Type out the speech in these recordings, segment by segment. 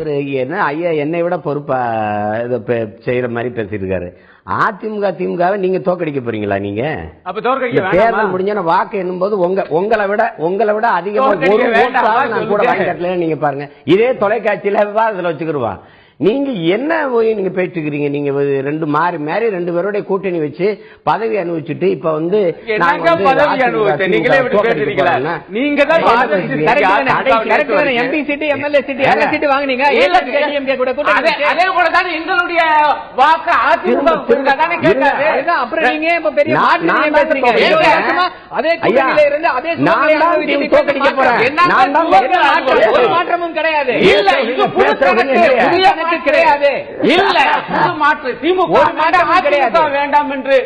இவரு என்ன ஐயா என்னை விட பொறுப்பா இதை செய்யற மாதிரி பேசிட்டு இருக்காரு அதிமுக திமுகவை நீங்க தோக்கடிக்க போறீங்களா நீங்க? தேர்தல் முடிஞ்சோன்னா வாக்கு எண்ணும்போது உங்க உங்களை விட உங்களை விட அதிகமா ஒரு கூட. வாங்கி நீங்க பாருங்க. இதே தொலைக்காட்சியில விவாதத்துல வச்சுக்கிருவான். நீங்க என்ன போய் நீங்க பேசிட்டு இருக்கிறீங்க நீங்க ரெண்டு மாறி மாறி ரெண்டு பேருடைய கூட்டணி வச்சு பதவி அனுபவிச்சுட்டு இப்ப வந்து மாற்றமும் கிடையாது. கணக்கு கிடையாது. இல்ல. புது மாற்று. திமுக கிடையாது. வேண்டாம் என்று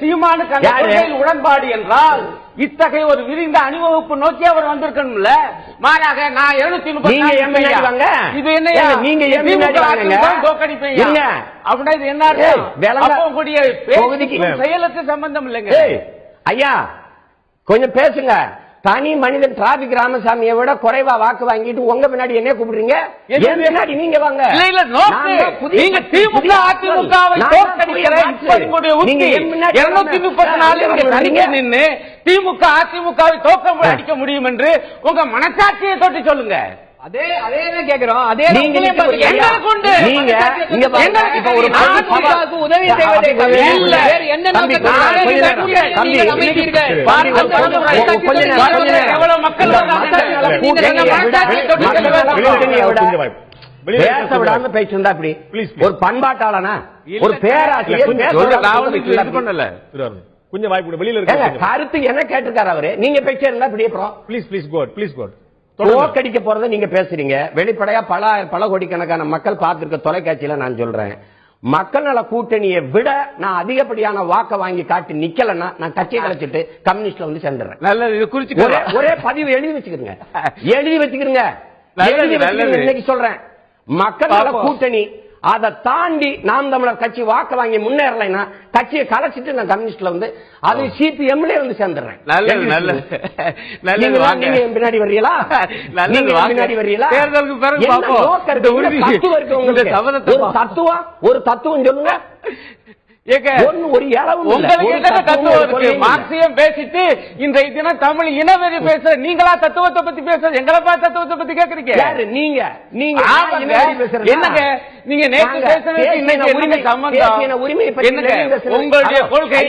சீமானுக்கு உடன்பாடு என்றால் இத்தகைய ஒரு விரிந்த அணிவகுப்பு நோக்கி அவர் வந்திருக்கணும்ல? மாறாக நான் எழுநூத்தி வாங்க? இது ஏங்க, நீங்க? தோக்கடிப்பீங்க. அப்படின்னா இது என்ன செயலுக்கு சம்பந்தம் இல்லைங்க. ஐயா கொஞ்சம் பேசுங்க. தனி மனிதன் டிராபிக் ராமசாமியை விட குறைவா வாக்கு வாங்கிட்டு உங்க பின்னாடி என்ன கூப்பிடுறீங்க? என் பின்னாடி நீங்க வாங்க. நீங்க திமுக. அதிமுகவை தோற்கடிக்கிற அதிமுகவை தோக்க அடிக்க முடியும் என்று உங்க மனசாட்சியை தொட்டு சொல்லுங்க. அதே அதே கேக்குறோம். அதே நீங்க ஒரு உதவி செய்வதை இல்ல. என்ன. எவ்வளவு மக்கள் பேச விடாம அப்படி பண்பாட்டாளனா? ஒரு பேராசிரியர் பண்ணல. கொஞ்சம் வாய்ப்பு. வெளியில இருக்க கருத்து என்ன கேட்டிருக்காரு அவரு? நீங்க பேச்சு இருந்தா இப்படி அப்புறம் ப்ளீஸ் ப்ளீஸ் கோட் ப்ளீஸ் கோட் தோக்கடிக்க போறதை நீங்க பேசுறீங்க. வெளிப்படையா பல பல கோடிக்கணக்கான மக்கள் பார்த்திருக்க தொலைக்காட்சியில நான் சொல்றேன். மக்கள் நல கூட்டணியை விட நான் அதிகப்படியான வாக்க வாங்கி காட்டி நிக்கலன்னா நான் கட்சியை கலைச்சிட்டு கம்யூனிஸ்ட்ல வந்து சேர்ந்துடுறேன். நல்லது ஒரே பதிவு எழுதி வச்சுக்கிறீங்க எழுதி வச்சுக்கிறீங்க எழுதி வச்சுக்கிறீங்க. இன்னைக்கு சொல்றேன். மக்கள் நல. கூட்டணி அதை தாண்டி நாம் தமிழர் கட்சி வாக்கு வாங்கி முன்னேறலைன்னா கட்சியை கலைச்சிட்டு நான் கம்யூனிஸ்ட்ல வந்து அது சிபிஎம்ல வந்து சேர்ந்துடுறேன். நீங்க பின்னாடி வாங்க. பின்னாடி வர்றீங்களா தேர்தலுக்கு பிறகு. தத்துவம் ஒரு தத்துவம் சொல்லுங்க. என்ன பேசிட்டு இன்றைய தினம் தமிழ் இனவெறி பேசுற நீங்களா தத்துவத்தை பத்தி பேசுறது? எங்களை பார்த்து தத்துவத்தை பத்தி கேக்குறீங்க? நீங்க. நீங்க பேசுறதா? என்னங்க? நீங்க நேற்று இன்னைக்கு உரிமை என்னங்க சம்பந்தம் பேசுறது. உங்களுடைய கொள்கை.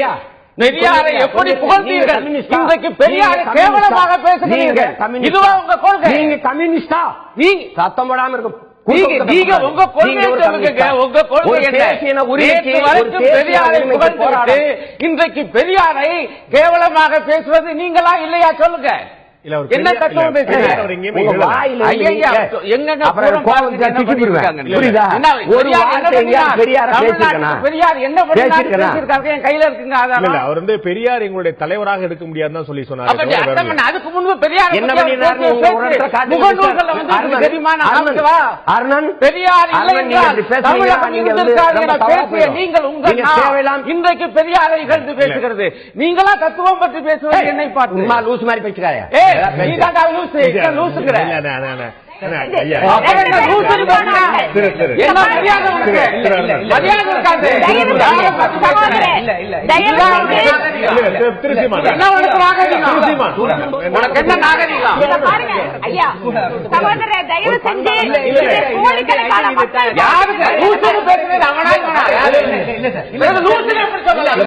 பெரியாரை எப்படி புகழ்ந்தீர்கள்? இன்றைக்கு பெரியாரை கேவலமாக? பேசுகிறீர்கள்? இதுவா உங்க கொள்கை? நீங்க கம்யூனிஸ்டா? நீங்க சத்தம் போடாம இருக்கும். உங்க கொள்கையை இன்றைக்கு பெரியாரை கேவலமாக பேசுவது நீங்களா இல்லையா சொல்லுங்க. என்ன பெரியார் தத்துவம் கையில இருக்குங்க அவர் வந்து பெரியார் எங்களுடைய தலைவராக எடுக்க முடியாதுன்னு தான் சொல்லி சொன்னாரு? அதுக்கு முன்பு பெரியார் என்ன பெரியார். நீங்கள் உங்கள் இன்றைக்கு பெரியாரை இகழ்ந்து பேசுகிறது. நீங்களா தத்துவம் பற்றி பேசுவது என்னை பார்த்து. லூஸ் மாதிரி பேசுறாயா ஏய் நீ தாண்டா லூசு பேசுறது அவனா